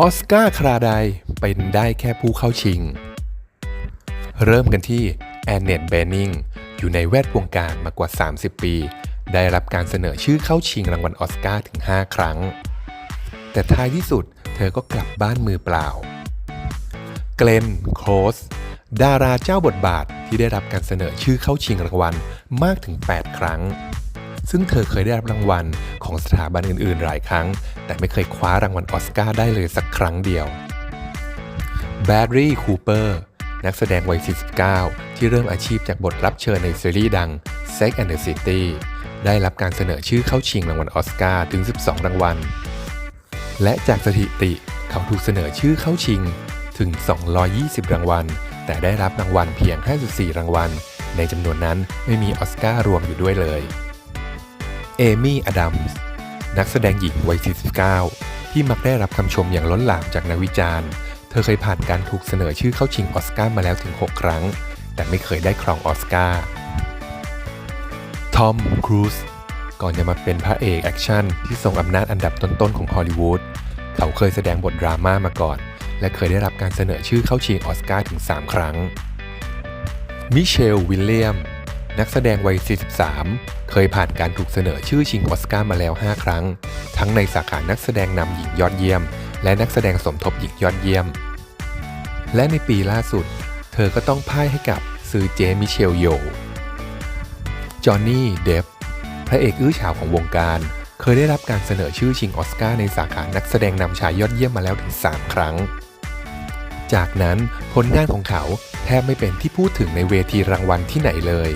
ออสการ์คราไดเป็นได้แค่ผู้เข้าชิง เริ่มกันที่แอนเนตเบนนิงอยู่ในแวดวงการมากว่า 30 ปี ได้รับการเสนอชื่อเข้าชิงรางวัลออสการ์ถึง 5 ครั้ง แต่ท้ายที่สุดเธอก็กลับบ้านมือเปล่า เกลนโคลสดาราเจ้าบทบาทที่ได้รับการเสนอชื่อเข้าชิงรางวัลมากถึง 8 ครั้ง ซึ่งเธอเคยได้รับรางวัลของสถาบันอื่นๆ หลายครั้ง แต่ไม่เคยคว้ารางวัลอสการ์ได้เลยสักครั้งเดียวแบดรี่คูเปอร์นักแสดงวัย 49 ที่เริ่มอาชีพจากบทรับเชิญในซีรีส์ดัง Sex and the City ได้รับการเสนอชื่อเข้าชิงรางวัลออสการ์ถึง 12 รางวัล และจากสถิติเขาถูกเสนอชื่อเข้าชิงถึง 220 รางวัล แต่ได้รับรางวัลเพียง 54 รางวัล ในจำนวนนั้นไม่มีออสการ์รวมอยู่ด้วยเลย เอมี่ อดัมส์ นักแสดงหญิงวัย 49 ที่มักได้รับคำชมอย่างล้นหลามจากนักวิจารณ์ เธอเคยผ่านการถูกเสนอชื่อเข้าชิงออสการ์มาแล้วถึง 6 ครั้ง แต่ไม่เคยได้ครองออสการ์ ทอม ครูซ ก่อนจะมาเป็นพระเอกแอคชั่นที่ทรงอำนาจอันดับต้นๆของฮอลลีวูด เขาเคยแสดงบทดราม่ามาก่อน และเคยได้รับการเสนอชื่อเข้าชิงออสการ์ถึง 3 ครั้ง มิเชล วิลเลียม นักแสดงวัย 43 เคยผ่านการถูกเสนอชื่อชิงออสการ์มาแล้ว 5 ครั้ง ทั้งในสาขานักแสดงนำหญิงยอดเยี่ยม และนักแสดงสมทบหญิงยอดเยี่ยม และในปีล่าสุด เธอก็ต้องพ่ายให้กับซือเจมิเชลโย จอห์นนี่ เดฟ พระเอกอื้อฉาวของวงการ เคยได้รับการเสนอชื่อชิงออสการ์ในสาขานักแสดงนำชายยอดเยี่ยมมาแล้วถึง 3 ครั้ง จากนั้นผลงานของเขาแทบไม่เป็นที่พูดถึงในเวทีรางวัลที่ไหนเลย